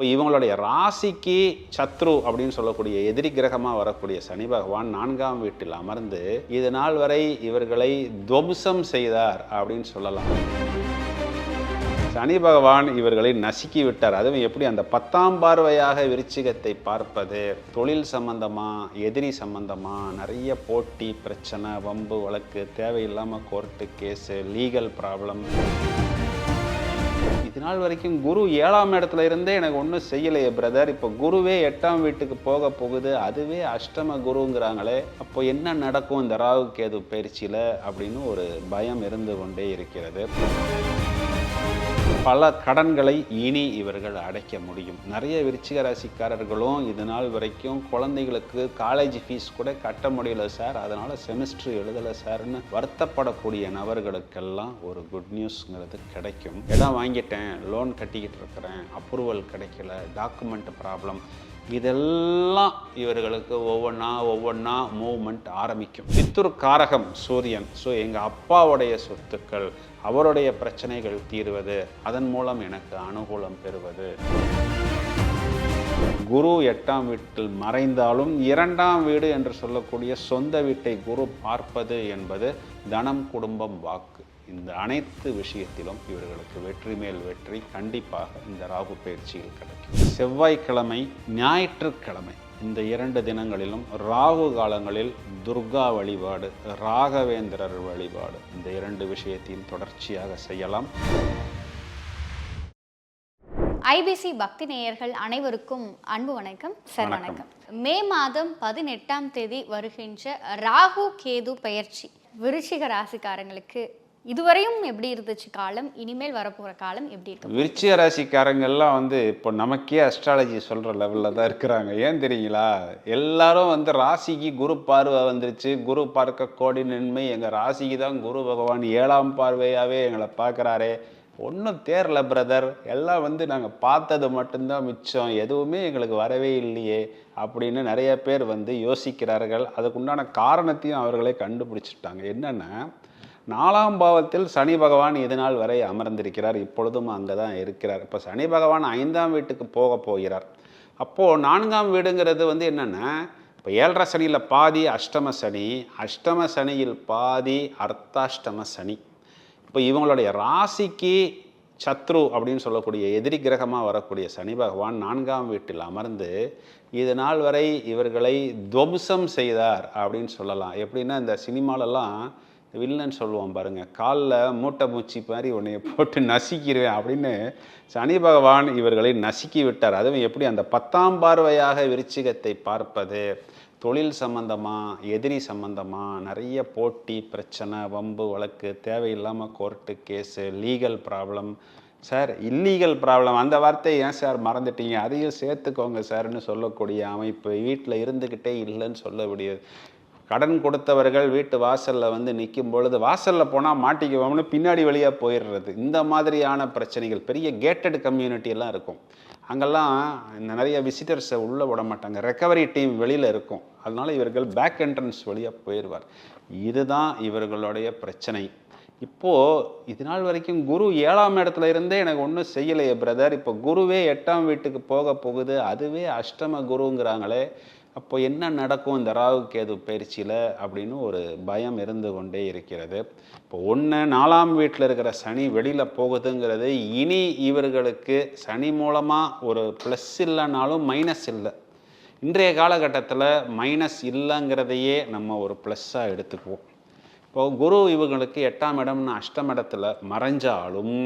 இப்போ இவங்களுடைய ராசிக்கு சத்ரு அப்படின்னு சொல்லக்கூடிய எதிரி கிரகமாக வரக்கூடிய சனி பகவான் நான்காம் வீட்டில் அமர்ந்து இது நாள் வரை இவர்களை துவம்சம் செய்தார் அப்படின்னு சொல்லலாம். சனி பகவான் இவர்களை நசுக்கி விட்டார். அதுவும் எப்படி? அந்த பத்தாம் பார்வையாக விருச்சிகத்தை பார்ப்பது தொழில் சம்பந்தமா எதிரி சம்பந்தமா நிறைய போட்டி பிரச்சனை வம்பு வழக்கு தேவையில்லாமல் கோர்ட்டு கேஸு லீகல் ப்ராப்ளம் இது நாள் வரைக்கும் குரு ஏழாம் இடத்துல இருந்தே எனக்கு ஒன்றும் செய்யலையே பிரதர் இப்போ குருவே எட்டாம் வீட்டுக்கு போக போகுது. அதுவே அஷ்டம குருங்கிறாங்களே. அப்போ என்ன நடக்கும் இந்த ராகு கேது பயிற்சியில் அப்படின்னு ஒரு பயம் இருந்து கொண்டே இருக்கிறது. பல கடன்களை இனி இவர்கள் அடைக்க முடியும். நிறைய விருச்சிக ராசிக்காரர்களும் இது நாள் வரைக்கும் குழந்தைகளுக்கு காலேஜ் ஃபீஸ் கூட கட்ட முடியல சார். அதனால் செமிஸ்டர் எழுதலை சார்னு வருத்தப்படக்கூடிய நபர்களுக்கெல்லாம் ஒரு குட் நியூஸ்ங்கிறது கிடைக்கும். இடம் வாங்கிட்டேன் லோன் கட்டிக்கிட்டு இருக்கிறேன் அப்ரூவல் கிடைக்கல டாக்குமெண்ட் ப்ராப்ளம் இதெல்லாம் இவர்களுக்கு ஒவ்வொன்றா ஒவ்வொன்றா மூவ்மெண்ட் ஆரம்பிக்கும். பித்துர் காரகம் சூரியன். ஸோ எங்கள் அப்பாவுடைய சொத்துக்கள் அவருடைய பிரச்சனைகள் தீர்வது அதன் மூலம் எனக்கு அனுகூலம் பெறுவது. குரு எட்டாம் வீட்டில் மறைந்தாலும் இரண்டாம் வீடு என்று சொல்லக்கூடிய சொந்த வீட்டை குரு பார்ப்பது என்பது தனம் குடும்பம் வாக்கு. இந்த அனைத்து விஷயத்திலும் இவர்களுக்கு வெற்றி மேல் வெற்றி கண்டிப்பாக இந்த ராகு பயிற்சியில் கிடைக்கும். செவ்வாய்க்கிழமை ஞாயிற்றுக்கிழமை இந்த இரண்டு தினங்களிலும் ராகு காலங்களில் துர்கா வழிபாடு ராகவேந்திரர் வழிபாடு இந்த இரண்டு விஷயத்தையும் தொடர்ச்சியாக செய்யலாம். ஐபிசி பக்தி நேயர்கள் அனைவருக்கும் அன்பு வணக்கம் சார் வணக்கம். மே மாதம் பதினெட்டாம் தேதி வருகின்ற ராகு கேது பெயர்ச்சி. விருச்சிக ராசிக்காரங்களுக்கு இதுவரையும் எப்படி இருந்துச்சு காலம்? இனிமேல் வரப்போற காலம் எப்படி இருக்கு? விருச்சிக ராசிக்காரங்கெல்லாம் வந்து இப்போ நமக்கே அஸ்ட்ராலஜி சொல்கிற லெவலில் தான் இருக்கிறாங்க. ஏன் தெரியுங்களா? எல்லாரும் வந்து ராசிக்கு குரு பார்வை வந்துருச்சு. குரு பார்க்க கோடி நன்மை. எங்கள் ராசிக்கு தான் குரு பகவான் ஏழாம் பார்வையாகவே எங்களை பார்க்குறாரே. ஒன்றும் தேரல பிரதர் எல்லாம் வந்து நாங்கள் பார்த்தது மட்டும்தான் மிச்சம். எதுவுமே எங்களுக்கு வரவே இல்லையே அப்படின்னு நிறைய பேர் வந்து யோசிக்கிறார்கள். அதுக்குண்டான காரணத்தையும் அவர்களே கண்டுபிடிச்சிட்டாங்க. என்னென்னா நாலாம் பாவத்தில் சனி பகவான் இது நாள் வரை அமர்ந்திருக்கிறார். இப்பொழுதும் அங்கே தான் இருக்கிறார். இப்போ சனி பகவான் ஐந்தாம் வீட்டுக்கு போக போகிறார். அப்போது நான்காம் வீடுங்கிறது வந்து என்னென்னா இப்போ ஏழரை சனியில் பாதி அஷ்டம சனி அஷ்டம சனியில் பாதி அர்த்தாஷ்டம சனி. இப்போ இவங்களுடைய ராசிக்கு சத்ரு அப்படின்னு சொல்லக்கூடிய எதிரி கிரகமாக வரக்கூடிய சனி பகவான் நான்காம் வீட்டில் அமர்ந்து இது நாள் வரை இவர்களை துவம்சம் செய்தார் அப்படின்னு சொல்லலாம். எப்படின்னா இந்த சினிமாலெல்லாம் வில்லன் சொல்லுவோம் பாருங்கள் காலில் மூட்டை மூச்சி மாதிரி உன்னைய போட்டு நசுக்கிடுவேன் அப்படின்னு சனி பகவான் இவர்களை நசுக்கி விட்டார். அதுவும் எப்படி? அந்த பத்தாம் பார்வையாக விருச்சிகத்தை பார்ப்பது தொழில் சம்மந்தமாக எதிரி சம்மந்தமாக நிறைய போட்டி பிரச்சனை வம்பு வழக்கு தேவையில்லாமல் court case legal problem sir illegal problem அந்த வார்த்தையை ஏன் சார் மறந்துட்டீங்க? அதையும் சேர்த்துக்கோங்க சார்னு சொல்லக்கூடிய அமைப்பு வீட்டில் இருந்துக்கிட்டே இல்லைன்னு சொல்ல முடியாது. கடன் கொடுத்தவர்கள் வீட்டு வாசலில் வந்து நிற்கும் பொழுது வாசலில் போனால் மாட்டிக்குவோம்னு பின்னாடி வழியாக போயிடுறது. இந்த மாதிரியான பிரச்சனைகள். பெரிய கேட்டட் கம்யூனிட்டியெல்லாம் இருக்கும். அங்கெல்லாம் இந்த நிறைய விசிட்டர்ஸை உள்ளே விட மாட்டாங்க. ரெக்கவரி டீம் வெளியில் இருக்கும். அதனால் இவர்கள் பேக் என்ட்ரன்ஸ் வழியாக போயிடுவார் இதுதான் இவர்களுடைய பிரச்சனை. இப்போது இது நாள் வரைக்கும் குரு ஏழாம் இடத்துல இருந்தே எனக்கு ஒன்றும் செய்யலையே பிரதர் இப்போ குருவே எட்டாம் வீட்டுக்கு போக போகுது. அதுவே அஷ்டம குருங்கிறாங்களே. அப்போ என்ன நடக்கும் இந்த ராகு கேது பயிற்சியில் அப்படின்னு ஒரு பயம் இருந்து கொண்டே இருக்கிறது. இப்போ ஒன்று நாலாம் வீட்டில் இருக்கிற சனி வெளியில் போகுதுங்கிறது இனி இவர்களுக்கு சனி மூலமாக ஒரு ப்ளஸ் இல்லைனாலும் மைனஸ் இல்லை. இன்றைய காலகட்டத்தில் மைனஸ் இல்லைங்கிறதையே நம்ம ஒரு ப்ளஸ்ஸாக எடுத்துக்குவோம். இப்போ குரு இவங்களுக்கு எட்டாம் இடம்னு அஷ்டம் இடத்துல மறைஞ்சாலும்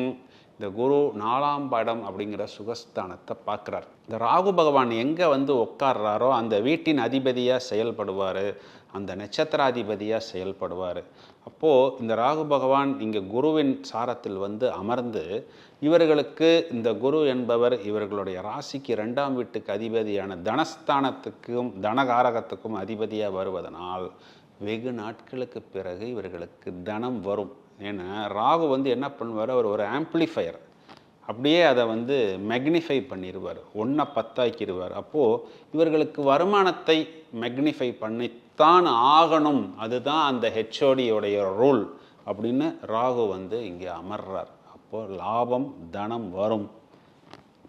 இந்த குரு நாலாம் படம் அப்படிங்கிற சுகஸ்தானத்தை பார்க்குறார். இந்த ராகு பகவான் எங்கே வந்து உட்கார்றாரோ அந்த வீட்டின் அதிபதியாக செயல்படுவார். அந்த நட்சத்திராதிபதியாக செயல்படுவார். அப்போது இந்த ராகு பகவான் இங்கே குருவின் சாரத்தில் வந்து அமர்ந்து இவர்களுக்கு இந்த குரு என்பவர் இவர்களுடைய ராசிக்கு ரெண்டாம் வீட்டுக்கு அதிபதியான தனஸ்தானத்துக்கும் தனகாரகத்துக்கும் அதிபதியாக வருவதனால் வெகு நாட்களுக்கு பிறகு இவர்களுக்கு தனம் வரும். ஏன்னா ராகு வந்து என்ன பண்ணுவார்? அவர் ஒரு ஆம்ப்ளிஃபையர் அப்படியே அதை வந்து மெக்னிஃபை பண்ணிடுவார் ஒன்றை பத்தாக்கிடுவார் அப்போது இவர்களுக்கு வருமானத்தை மெக்னிஃபை பண்ணித்தான் ஆகணும். அதுதான் அந்த ஹெச்ஓடியோடைய ரூல் அப்படின்னு ராகு வந்து இங்கே அமர்றார். அப்போது லாபம் தனம் வரும்.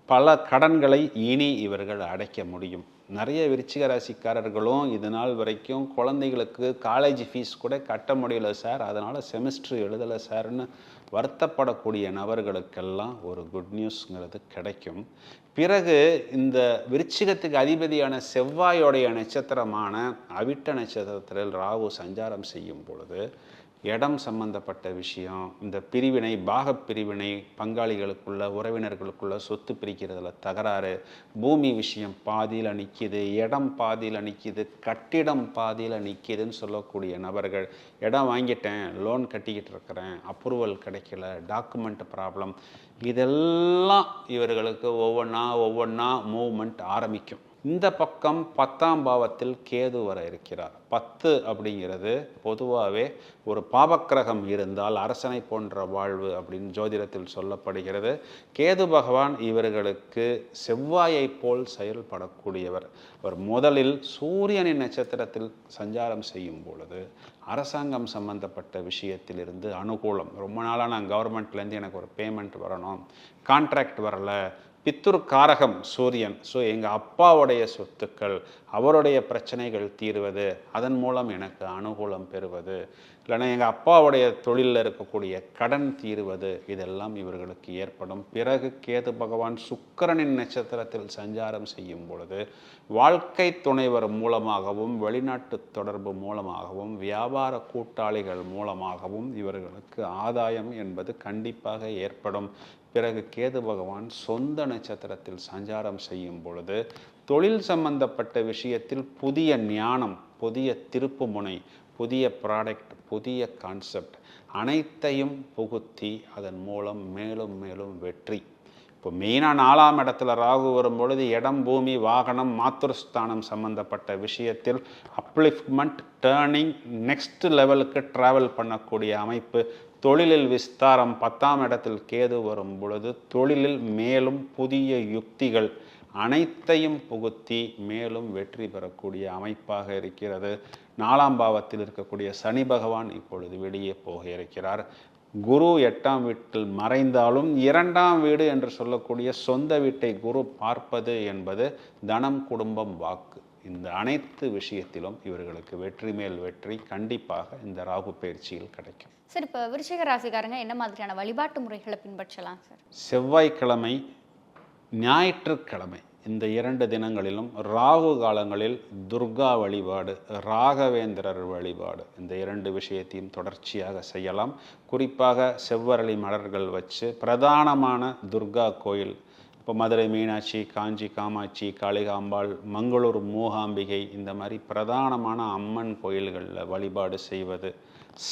பல கடன்களை இனி இவர்கள் அடைக்க முடியும். நிறைய விருச்சிக ராசிக்காரர்களும் இது நாள் வரைக்கும் குழந்தைகளுக்கு காலேஜ் ஃபீஸ் கூட கட்ட முடியல சார் அதனால் செமிஸ்டர் எழுதலை சார்னு வருத்தப்படக்கூடிய நபர்களுக்கெல்லாம் ஒரு குட் நியூஸ்ங்கிறது கிடைக்கும். பிறகு இந்த விருச்சிகத்துக்கு அதிபதியான செவ்வாயோடைய நட்சத்திரமான அவிட்ட நட்சத்திரத்தில் ராகு சஞ்சாரம் செய்யும் பொழுது இடம் சம்பந்தப்பட்ட விஷயம் இந்த பிரிவினை பாக பிரிவினை பங்காளிகளுக்குள்ள உறவினர்களுக்குள்ள சொத்து பிரிக்கிறதுல தகராறு பூமி விஷயம் பாதியில் நிற்கிது இடம் பாதியில் நிற்கிது கட்டிடம் பாதியில் நிற்கிதுன்னு சொல்லக்கூடிய நபர்கள் இடம் வாங்கிட்டேன் லோன் கட்டிக்கிட்டு இருக்கிறேன் அப்ரூவல் கிடைக்கல டாக்குமெண்ட் ப்ராப்ளம் இதெல்லாம் இவர்களுக்கு ஒவ்வொன்றா ஒவ்வொன்றா மூவ்மெண்ட் ஆரம்பிக்கும். இந்த பக்கம் பத்தாம் பாவத்தில் கேது வர இருக்கிறார். பத்து அப்படிங்கிறது பொதுவாகவே ஒரு பாவக்கிரகம் இருந்தால் அரசனை போன்ற வாழ்வு அப்படின்னு ஜோதிடத்தில் சொல்லப்படுகிறது. கேது பகவான் இவர்களுக்கு செவ்வாயைப் போல் செயல்படக்கூடியவர். அவர் முதலில் சூரியனின் நட்சத்திரத்தில் சஞ்சாரம் செய்யும் பொழுது அரசாங்கம் சம்பந்தப்பட்ட விஷயத்திலிருந்து அனுகூலம். ரொம்ப நாளாக நான் கவர்மெண்ட்லேருந்து எனக்கு ஒரு பேமெண்ட் வரணும். கான்ட்ராக்ட் வரல. பித்துரு காரகம் சூரியன். ஸோ எங்கள் அப்பாவுடைய சொத்துக்கள் அவருடைய பிரச்சனைகள் தீர்வது அதன் மூலம் எனக்கு அனுகூலம் பெறுவது. இல்லைன்னா எங்கள் அப்பாவுடைய தொழிலில் இருக்கக்கூடிய கடன் தீர்வது இதெல்லாம் இவர்களுக்கு ஏற்படும். பிறகு கேது பகவான் சுக்கிரனின் நட்சத்திரத்தில் சஞ்சாரம் செய்யும் பொழுது வாழ்க்கை துணைவர் மூலமாகவும் வெளிநாட்டு தொடர்பு மூலமாகவும் வியாபார கூட்டாளிகள் மூலமாகவும் இவர்களுக்கு ஆதாயம் என்பது கண்டிப்பாக ஏற்படும். பிறகு கேது பகவான் சொந்த நட்சத்திரத்தில் சஞ்சாரம் செய்யும் பொழுது தொழில் சம்பந்தப்பட்ட விஷயத்தில் புதிய ஞானம் புதிய திருப்புமுனை புதிய ப்ராடக்ட் புதிய கான்செப்ட் அனைத்தையும் புகுத்தி அதன் மூலம் மேலும் மேலும் வெற்றி. இப்போ மெயினாக நாலாம் இடத்துல ராகு வரும் பொழுது இடம் பூமி வாகனம் மாத்துருஸ்தானம் சம்பந்தப்பட்ட விஷயத்தில் அப்லிஃப்ட்மெண்ட் டேர்னிங் நெக்ஸ்ட் லெவலுக்கு ட்ராவல் பண்ணக்கூடிய அமைப்பு தொழிலில் விஸ்தாரம் பத்தாம் இடத்தில் கேது வரும் பொழுது தொழிலில் மேலும் புதிய யுக்திகள் அனைத்தையும் புகுத்தி மேலும் வெற்றி பெறக்கூடிய அமைப்பாக இருக்கிறது. நாலாம் பாவத்தில் இருக்கக்கூடிய சனி பகவான் இப்பொழுது வெளியே போக இருக்கிறார். குரு எட்டாம் வீட்டில் மறைந்தாலும் இரண்டாம் வீடு என்று சொல்லக்கூடிய சொந்த வீட்டை குரு பார்ப்பது என்பது தனம் குடும்பம் வாக்கு. இந்த அனைத்து விஷயத்திலும் இவர்களுக்கு வெற்றி மேல் வெற்றி கண்டிப்பாக இந்த ராகு பயிற்சியில் கிடைக்கும். சார் இப்போ விருச்சிக ராசிக்காரங்க என்ன மாதிரியான வழிபாட்டு முறைகளை பின்பற்றலாம் சார்? செவ்வாய்க்கிழமை ஞாயிற்றுக்கிழமை இந்த இரண்டு தினங்களிலும் ராகு காலங்களில் துர்கா வழிபாடு ராகவேந்திரர் வழிபாடு இந்த இரண்டு விஷயத்தையும் தொடர்ச்சியாக செய்யலாம். குறிப்பாக செவ்வரளி மலர்கள் வச்சு பிரதானமான துர்கா கோயில். இப்போ மதுரை மீனாட்சி காஞ்சி காமாட்சி காளிகாம்பாள் மங்களூர் மூகாம்பிகை இந்த மாதிரி பிரதானமான அம்மன் கோயில்களில் வழிபாடு செய்வது.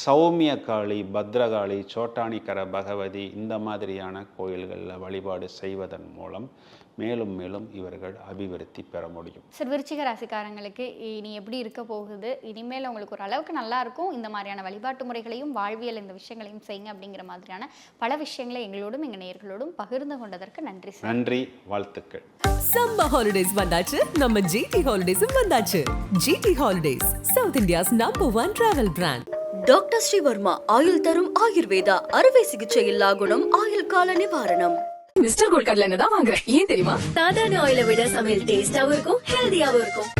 சௌமிய காளி பத்ரகாளி சோட்டானிக்கர பகவதி இந்த மாதிரியான கோயில்களில் வழிபாடு செய்வதன் மூலம் மேலும் மேலும் இவர்கள் அபிவிருத்தி பெற முடியும். சார் விருச்சிக ராசிக்காரங்களுக்கு இனி எப்படி இருக்க போகுது? இனிமேல் உங்களுக்கு ஒரு அளவுக்கு நல்லா இருக்கும். இந்த மாதிரியான வழிபாட்டு முறைகளையும் வாழ்வியல் இந்த விஷயங்களையும் செய்யுங்க அப்படிங்கிற மாதிரியான பல விஷயங்களை எங்களோடும் எங்கள் நேயர்களோடும் பகிர்ந்து கொண்டதற்கு நன்றி சார். நன்றி வாழ்த்துக்கள். சம்மர் ஹாலிடேஸ் வந்தாச்சு. நம்ம ஜிடி ஹாலிடேஸும் வந்தாச்சு. GT holidays South India's number one travel brand doctor Srivarma ஆயுள் தரும் ஆயுர்வேதா அறுவை சிகிச்சை இல்லா குணம் ஆயுள் கால நிவாரணம். மிஸ்டர் கோல்ட் என்னதான் தான் வாங்குறேன் ஏன் தெரியுமா? சாதாரண ஆயில விட சமையல் டேஸ்டாவும் இருக்கும் ஹெல்தியாவும் இருக்கும்.